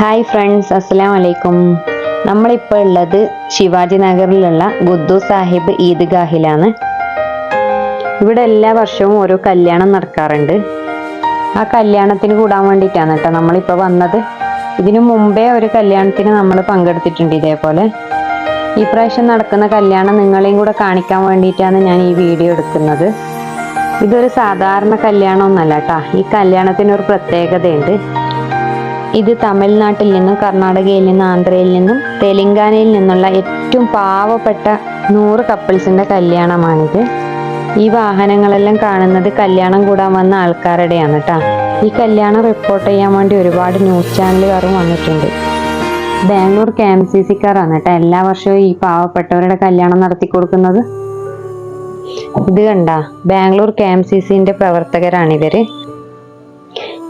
Hi friends അസ്സലാം വലൈക്കും നമ്മളിപ്പോൾ ഉള്ളത് ശിവാജി നഗറിലുള്ള ഗുദ്ദു സാഹിബ് ഈദ്ഗാഹിലാണ്. ഇവിടെ എല്ലാ വർഷവും ഓരോ കല്യാണം നടക്കാറുണ്ട്. ആ കല്യാണത്തിന് കൂടാൻ വേണ്ടിയിട്ടാണ് കേട്ടോ നമ്മളിപ്പോൾ വന്നത്. ഇതിനു മുമ്പേ ഒരു കല്യാണത്തിന് നമ്മൾ പങ്കെടുത്തിട്ടുണ്ട് ഇതേപോലെ. ഈ പ്രാവശ്യം നടക്കുന്ന കല്യാണം നിങ്ങളെയും കൂടെ കാണിക്കാൻ വേണ്ടിയിട്ടാണ് ഞാൻ ഈ വീഡിയോ എടുക്കുന്നത്. ഇതൊരു സാധാരണ കല്യാണമൊന്നല്ല കേട്ടോ. ഈ കല്യാണത്തിന് ഒരു പ്രത്യേകതയുണ്ട്. ഇത് തമിഴ്നാട്ടിൽ നിന്നും കർണാടകയിൽ നിന്നും ആന്ധ്രയിൽ നിന്നും തെലങ്കാനയിൽ നിന്നുള്ള ഏറ്റവും പാവപ്പെട്ട നൂറ് കപ്പിൾസിന്റെ കല്യാണമാണിത്. ഈ വാഹനങ്ങളെല്ലാം കാണുന്നത് കല്യാണം കൂടാൻ വന്ന ആൾക്കാരുടെയാണ് കേട്ടോ ഈ കല്യാണം റിപ്പോർട്ട് ചെയ്യാൻ വേണ്ടി ഒരുപാട് ന്യൂസ് ചാനലുകാരും വന്നിട്ടുണ്ട്. ബാംഗ്ലൂർ കെ എം സി സിക്കാരാണ് കേട്ടോ എല്ലാ വർഷവും ഈ പാവപ്പെട്ടവരുടെ കല്യാണം നടത്തി കൊടുക്കുന്നത്. ഇത് കണ്ട ബാംഗ്ലൂർ കെ എം സി സിന്റെ പ്രവർത്തകരാണിവര്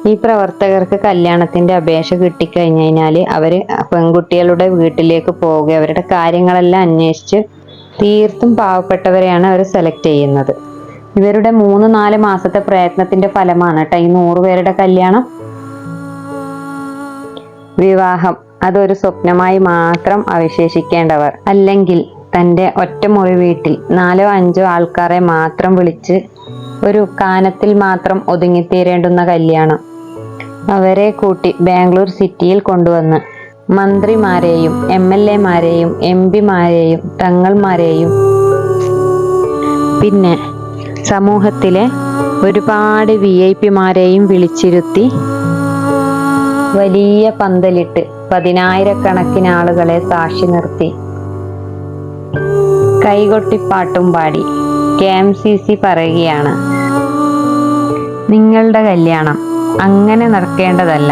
ഈ പ്രവർത്തകർക്ക് കല്യാണത്തിന്റെ അപേക്ഷ കിട്ടിക്കഴിഞ്ഞു കഴിഞ്ഞാൽ അവർ പെൺകുട്ടികളുടെ വീട്ടിലേക്ക് പോവുക അവരുടെ കാര്യങ്ങളെല്ലാം അന്വേഷിച്ച് തീർത്തും പാവപ്പെട്ടവരെയാണ് അവർ സെലക്ട് ചെയ്യുന്നത്. ഇവരുടെ മൂന്ന് നാല് മാസത്തെ പ്രയത്നത്തിന്റെ ഫലമാണ് കേട്ടോ ഈ നൂറ് പേരുടെ കല്യാണം. വിവാഹം അതൊരു സ്വപ്നമായി മാത്രം അവശേഷിക്കേണ്ടവർ അല്ലെങ്കിൽ തന്റെ ഒറ്റമുറി വീട്ടിൽ നാലോ അഞ്ചോ ആൾക്കാരെ മാത്രം വിളിച്ച് ഒരു കാനത്തിൽ മാത്രം ഒതുങ്ങിത്തീരേണ്ടുന്ന കല്യാണം. അവരെ കൂട്ടി ബാംഗ്ലൂർ സിറ്റിയിൽ കൊണ്ടുവന്ന്. മന്ത്രിമാരെയും എം എൽ എമാരെയും എം പിമാരെയും തങ്ങൾമാരെയും. പിന്നെ സമൂഹത്തിലെ ഒരുപാട് വി ഐ പിമാരെയും വിളിച്ചിരുത്തി വലിയ പന്തലിട്ട് പതിനായിരക്കണക്കിന് ആളുകളെ സാക്ഷി നിർത്തി. കൈകൊട്ടിപ്പാട്ടും പാടി കെ എം സി സി പറയുകയാണ് നിങ്ങളുടെ കല്യാണം അങ്ങനെ നടക്കേണ്ടതല്ല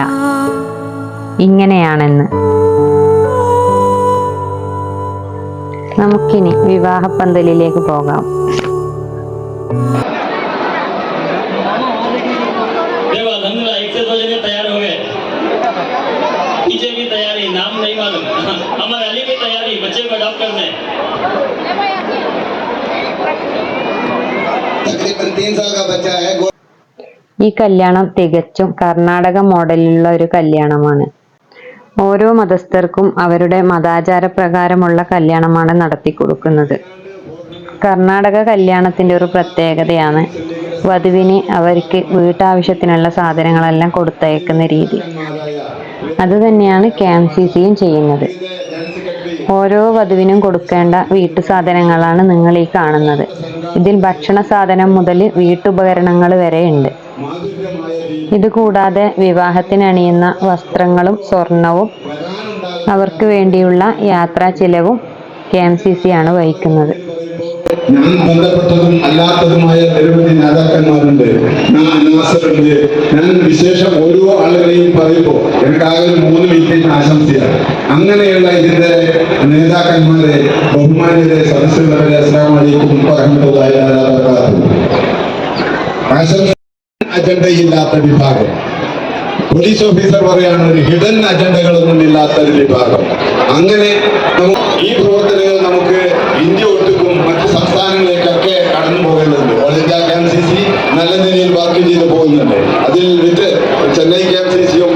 ഇങ്ങനെയാണെന്ന് നമുക്കിനി വിവാഹപ്പന്തലിലേക്ക് പോകാം देखो अलहमदुल्ला एक से दो जने तैयार हो गए पीछे भी तैयारी नाम नहीं मालूम हमारे अली भी तैयारी बच्चे को अडॉप्ट करने तकरीबन तीन साल का बच्चा है गो- ഈ കല്യാണം തികച്ചും കർണാടക മോഡലിലുള്ള ഒരു കല്യാണമാണ്. ഓരോ മതസ്ഥർക്കും അവരുടെ മതാചാര പ്രകാരമുള്ള കല്യാണമാണ് നടത്തി കൊടുക്കുന്നത്. കർണാടക കല്യാണത്തിന്റെ ഒരു പ്രത്യേകതയാണ് വധുവിന് അവർക്ക് വീട്ടാവശ്യത്തിനുള്ള സാധനങ്ങളെല്ലാം കൊടുത്തയക്കുന്ന രീതി. അതുതന്നെയാണ് കെ എം സി സിയും ചെയ്യുന്നത്. ഓരോ വധുവിനും കൊടുക്കേണ്ട വീട്ടു സാധനങ്ങളാണ് നിങ്ങൾ ഈ കാണുന്നത്. ഇതിൽ ഭക്ഷണ സാധനം മുതൽ വീട്ടുപകരണങ്ങൾ വരെ ഉണ്ട് വിവാഹത്തിനണിയുന്ന കൂടാതെ വിവാഹത്തിന് അണിയുന്ന വസ്ത്രങ്ങളും സ്വർണവും അവർക്ക് വേണ്ടിയുള്ള യാത്രാ ചിലവും കെ എം സി സി ആണ് വഹിക്കുന്നത്. ഞാൻ ബന്ധപ്പെട്ടതും അല്ലാത്തതുമായ നിരവധി നേതാക്കന്മാരുണ്ട്. ഞാൻ നാസറുണ്ട് ഞാൻ വിശേഷം ഓരോ ആളുകളെയും പറയുമ്പോൾ എനിക്കാകെ ഒരു മൂന്ന് മിനിറ്റ് ആശംസയാണ്. അങ്ങനെയുള്ള ഇതിന്റെ നേതാക്കന്മാരെ ബഹുമാന്യരെ സദസ്സുള്ളവരെ അസ്ലാം വലൈക്കും വബറകാതുഹു. ആശംസ അജണ്ടയില്ലാത്ത വിഭാഗം. പോലീസ് ഓഫീസർ പറയാണ് ഒരു ഹിഡൻ അജണ്ടകളൊന്നും ഇല്ലാത്ത ഒരു വിഭാഗം. അങ്ങനെ ഈ പ്രവർത്തനങ്ങൾ നമുക്ക് ഇന്ത്യ ഒട്ടുക്കും മറ്റ് സംസ്ഥാനങ്ങളിലേക്കൊക്കെ കടന്നു പോകേണ്ടതുണ്ട് all India K M C C നല്ല നിലയിൽ വർക്ക് ചെയ്ത് പോകുന്നുണ്ട്. അതിൽ വിറ്റ് ചെന്നൈ കെ എം സി സിയും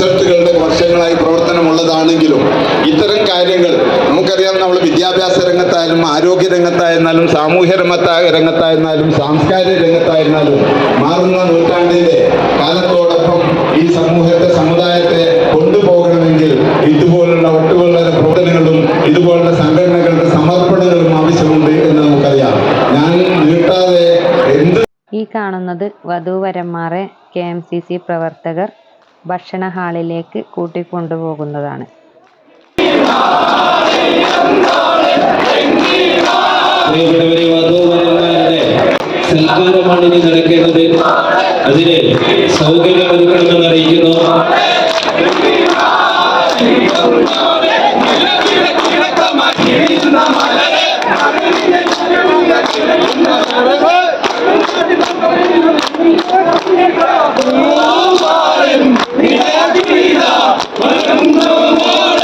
റിസൾട്ടുകളുടെ വർഷങ്ങളായി പ്രവർത്തനമുള്ളതാണെങ്കിലും ഇത്തരം കാര്യങ്ങൾ നമുക്കറിയാം നമ്മൾ വിദ്യാഭ്യാസ രംഗത്തായാലും ആരോഗ്യ രംഗത്തായിരുന്നാലും സാമൂഹ്യ രംഗത്തായ രംഗത്തായിരുന്നാലും സാംസ്കാരിക രംഗത്തായിരുന്നാലും മാറുന്ന നൂറ്റാണ്ടിലെ കാലത്തോടൊപ്പം ഈ സമൂഹത്തെ സമുദായത്തെ കൊണ്ടുപോകണമെങ്കിൽ ഇതുപോലുള്ള ഒട്ടുകളുടെ പ്രവർത്തനങ്ങളും ഇതുപോലുള്ള സംഘടനകളുടെ സമർപ്പണങ്ങളും ആവശ്യമുണ്ട് എന്ന് നമുക്കറിയാം. ഞാൻ നീട്ടാതെ എന്ത് ഈ കാണുന്നത് വധൂവരന്മാരെ കെ എം സി സി പ്രവർത്തകർ ഭക്ഷണ ഹാളിലേക്ക് കൂട്ടിക്കൊണ്ടുപോകുന്നതാണ്. സൽക്കാരമാണ് ഇനി നടക്കേണ്ടത് நாளும் நிலாதி நீதா வலம் தோமாடும்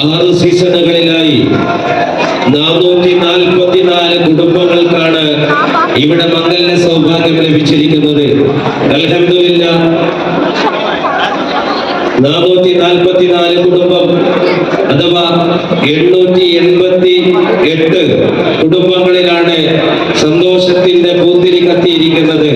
ആറ് സീസണുകളിലായി നാനൂറ്റി നാൽപ്പത്തിനാല് കുടുംബങ്ങൾക്കാണ് ഇവിടെ മംഗല്യ സൗഭാഗ്യം ലഭിച്ചിരിക്കുന്നത്. അലഹമില്ല നാനൂറ്റി നാൽപ്പത്തിനാല് കുടുംബം അഥവാ എണ്ണൂറ്റി എൺപത്തി എട്ട് കുടുംബങ്ങളിലാണ് സന്തോഷത്തിന്റെ പൂത്തിരി കത്തിയിരിക്കുന്നത്.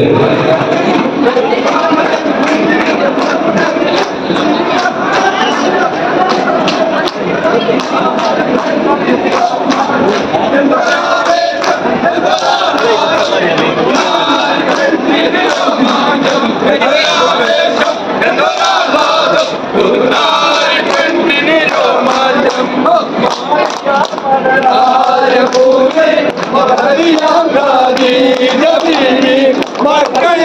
மக்கள்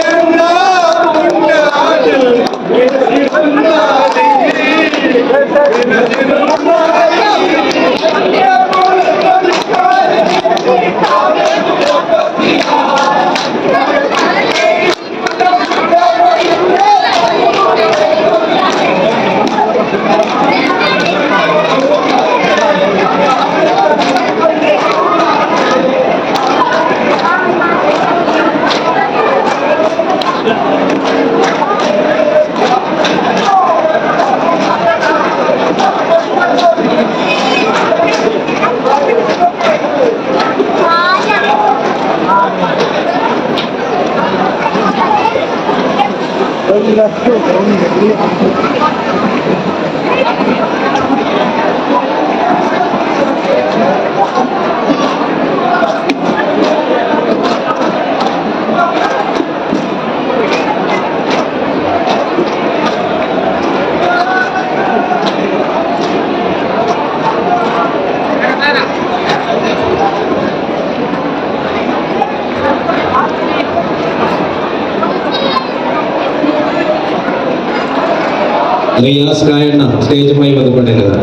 就走你的地方。റിയാസ് കായണ്ണ സ്റ്റേജുമായി ബന്ധപ്പെട്ടിരുന്നത്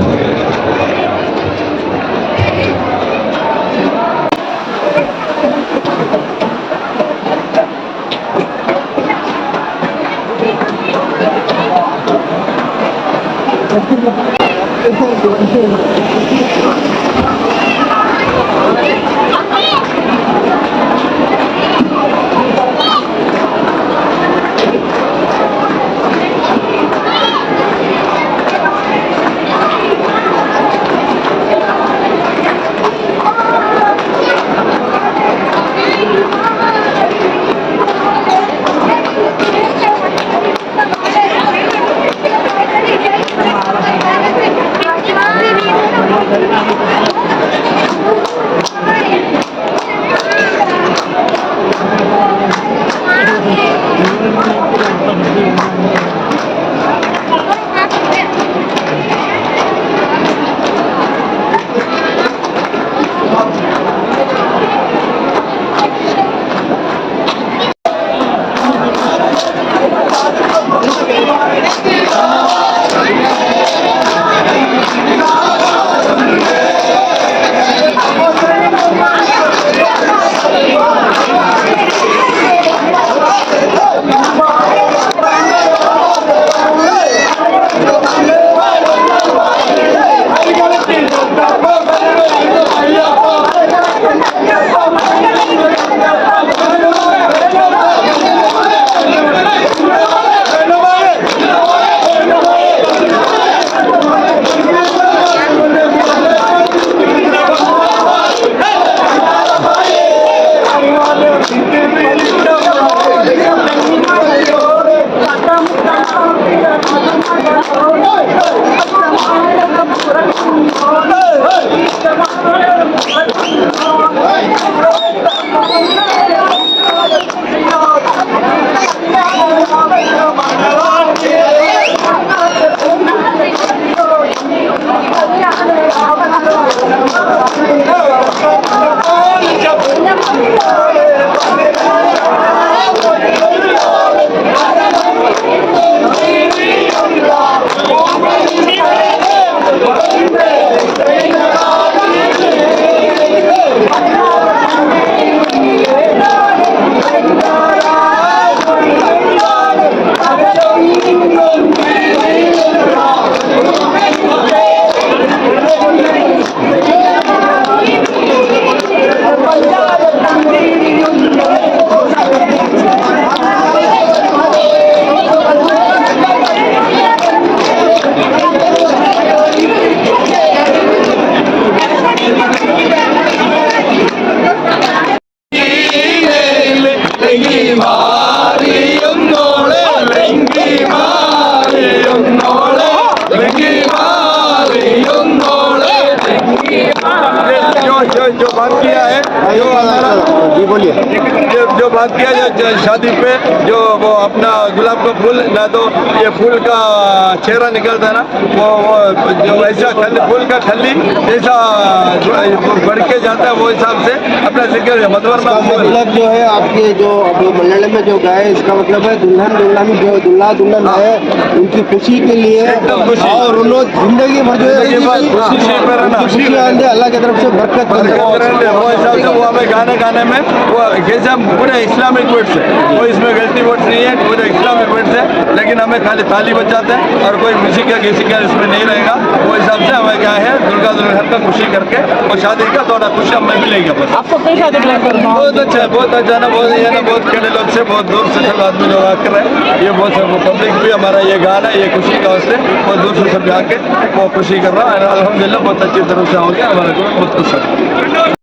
जो बात किया जो, जो शादी पे जो वो अपना गुलाब का फूल ना तो ये फूल का चेहरा निकलता ना वो वो जो ऐसा खल्ली फूल का खली जैसा बढ़ के जाता है वो हिसाब से अपना ज़िक्र इसका मतलब जो है आपके जो अब मलयालम में जो गाए इसका मतलब है दुल्हन दुल्हन जो दुल्हा दुल्हन है। उनकी खुशी के लिए खुशी। और उन्होंने ज़िंदगी भर जो है हाँ, खुशी अल्लाह की तरफ़ से बरकत वो हिसाब से वो हमें गाने गाने में वो कैसे हम पूरे इस्लामिक वर्ड्स है कोई इसमें गलती वर्ड्स नहीं है पूरे इस्लामिक वर्ड्स है लेकिन हमें खाली ताली बचाते हैं और कोई किसी का किसी का इसमें नहीं रहेगा। वो हिसाब से हमें क्या है दुर्गा दुल्हन का खुशी करके और शादी का थोड़ा खुशी हमें मिलेगा बस। आपको कैसा है? बहुत अच्छा है बहुत अच्छा ना बहुत ये ना बहुत कड़े लोग से बहुत दूर से सब आदमी लोग आकर रहे ये बहुत सब पब्लिक भी हमारा ये गाना ये खुशी का उससे बहुत दूर से सब आके वो खुशी कर रहा है। अलहमदिल्ला बहुत अच्छी तरह से हो गया हमारे को बहुत खुश है।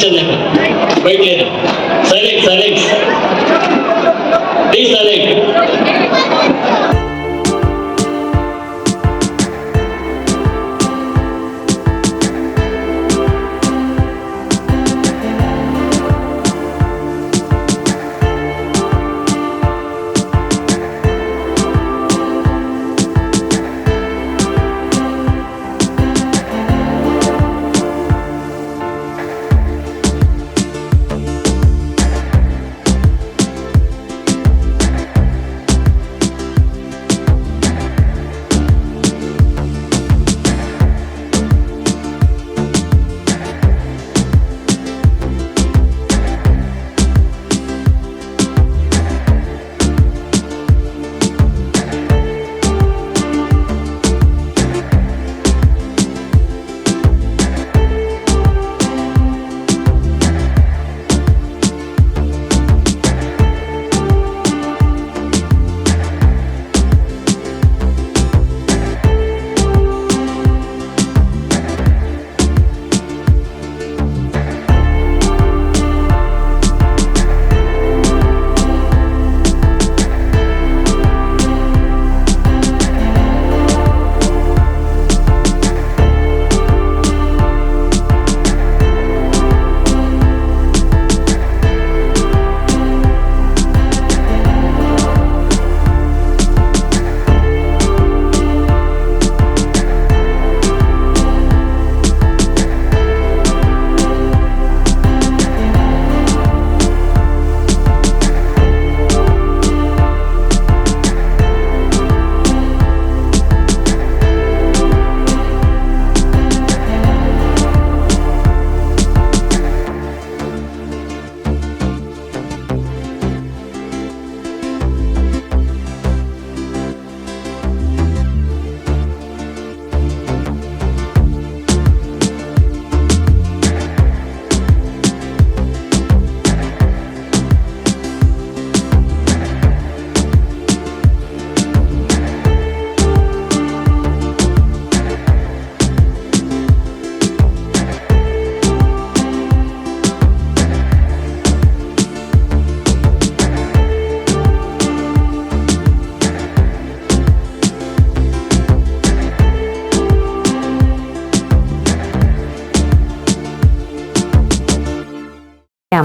चलने का बैठ लेना साइलेंट साइलेंट प्लीज साइलेंट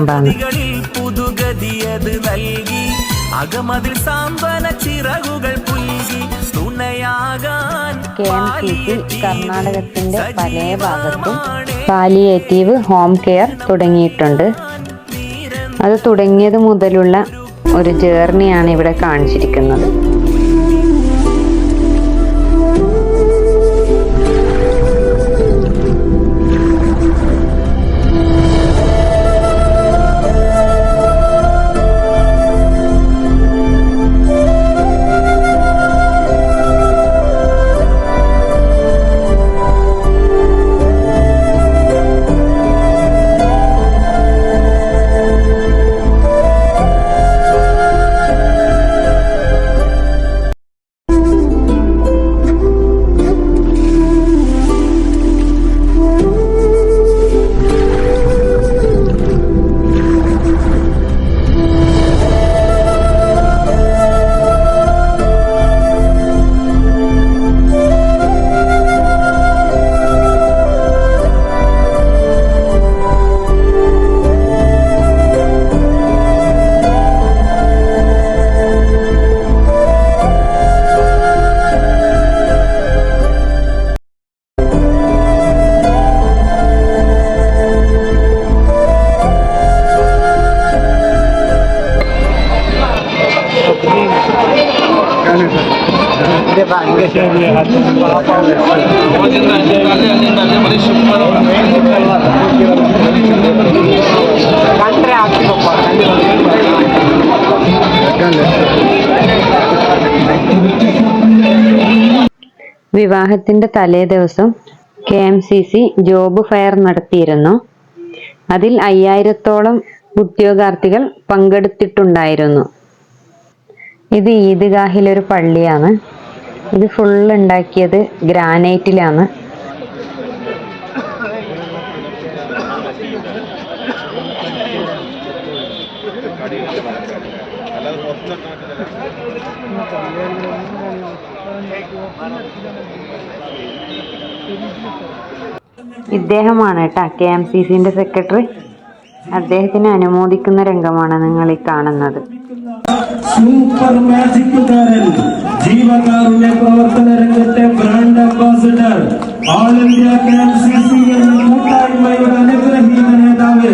കളിൽ പുതുഗതിയത് നൽകി. അകമതിൽ സാന്ത്വന ചിറകുകൾ പുൽകി. തുണയാകാൻ കെ എം സി സി കർണാടകത്തിന്റെ പല ഭാഗത്തും പാലിയേറ്റീവ് ഹോം കെയർ തുടങ്ങിയിട്ടുണ്ട്. അത് തുടങ്ങിയത് മുതലുള്ള ഒരു ജേർണിയാണ് ഇവിടെ കാണിച്ചിരിക്കുന്നത്. വിവാഹത്തിന്റെ തലേ ദിവസം K M C C job fair നടത്തിയിരുന്നു. അതിൽ അയ്യായിരത്തോളം ഉദ്യോഗാർത്ഥികൾ പങ്കെടുത്തിട്ടുണ്ടായിരുന്നു. ഇത് ഈദ്ഗാഹിലൊരു പള്ളിയാണ്. ഇത് ഫുൾ ഉണ്ടാക്കിയത് ഗ്രാനൈറ്റിലാണ്. ഇദ്ദേഹമാണ് കേട്ടോ കെ എം സി സിന്റെ സെക്രട്ടറി അദ്ദേഹത്തിന് അനുമോദിക്കുന്ന രംഗമാണ് നിങ്ങൾ ഈ കാണുന്നത്. സൂപ്പർ മാജിക് താരൻ ജീവകാരുണ്യ പ്രവർത്തന രംഗത്തെ brand ambassador all India KMCC എന്ന കൂട്ടായ്മയുടെ അനുഗ്രഹീത നേതാവ്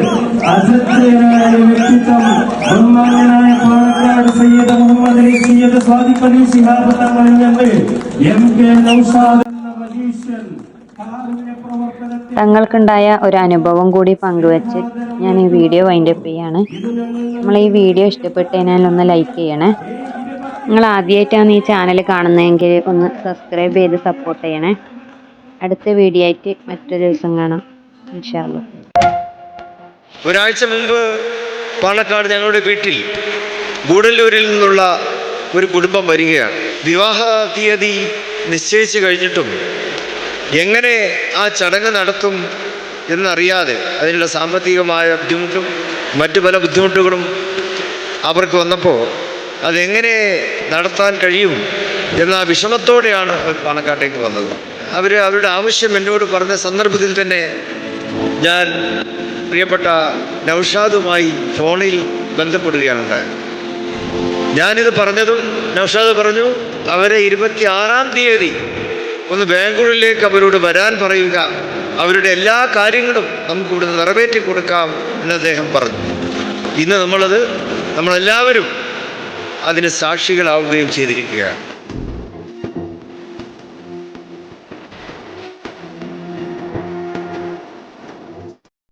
അസത്യനായ വ്യക്തിത്വം ബഹുമാന്യനായ പാലക്കാട് സയ്യിദ് മുഹമ്മദ് അലി സയ്യദ് സ്വാദിഖ് അലി ശിഹാബ് തങ്ങളിൽ ഞങ്ങൾ എം കെ നൌഷാദ് എന്ന തങ്ങൾക്കുണ്ടായ ഒരു അനുഭവം കൂടി പങ്കുവെച്ച് ഞാൻ ഈ വീഡിയോ വൈൻഡപ്പ് ചെയ്യാണ്. നമ്മൾ ഈ വീഡിയോ ഇഷ്ടപ്പെട്ടതിനാൽ ഒന്ന് ലൈക്ക് ചെയ്യണേ. നിങ്ങൾ ആദ്യമായിട്ടാണ് ഈ ചാനൽ കാണുന്നതെങ്കിൽ ഒന്ന് സബ്സ്ക്രൈബ് ചെയ്ത് സപ്പോർട്ട് ചെയ്യണേ. അടുത്ത വീഡിയോ ആയിട്ട് മറ്റൊരു ദിവസം കാണാം. ഒരാഴ്ച മുമ്പ് പാണക്കാട് ഞങ്ങളുടെ വീട്ടിൽ ഗൂഡല്ലൂരിൽ നിന്നുള്ള ഒരു കുടുംബം വരികയാണ്. വിവാഹ തീയതി നിശ്ചയിച്ചു കഴിഞ്ഞിട്ടും എങ്ങനെ ആ ചടങ്ങ് നടത്തും എന്നറിയാതെ അതിനുള്ള സാമ്പത്തികമായ ബുദ്ധിമുട്ടും മറ്റു പല ബുദ്ധിമുട്ടുകളും അവർക്ക് വന്നപ്പോൾ അതെങ്ങനെ നടത്താൻ കഴിയും എന്ന വിഷമത്തോടെയാണ് അവർ പാലക്കാട്ടേക്ക് വന്നത്. അവർ അവരുടെ ആവശ്യം എന്നോട് പറഞ്ഞ സന്ദർഭത്തിൽ തന്നെ ഞാൻ പ്രിയപ്പെട്ട നൗഷാദുമായി ഫോണിൽ ബന്ധപ്പെടുകയാണുണ്ടായത്. ഞാനിത് പറഞ്ഞതും നൗഷാദ് പറഞ്ഞു അവരെ ഇരുപത്തി ആറാം തീയതി ഒന്ന് ബാംഗ്ലൂരിലേക്ക് അവരോട് വരാൻ പറയുക. അവരുടെ എല്ലാ കാര്യങ്ങളും നമുക്ക് ഇവിടുന്ന് നിറവേറ്റി കൊടുക്കാം എന്ന് അദ്ദേഹം പറഞ്ഞു. ഇന്ന് നമ്മളത് നമ്മളെല്ലാവരും അതിന് സാക്ഷികളാവുകയും ചെയ്തിരിക്കുകയാണ്.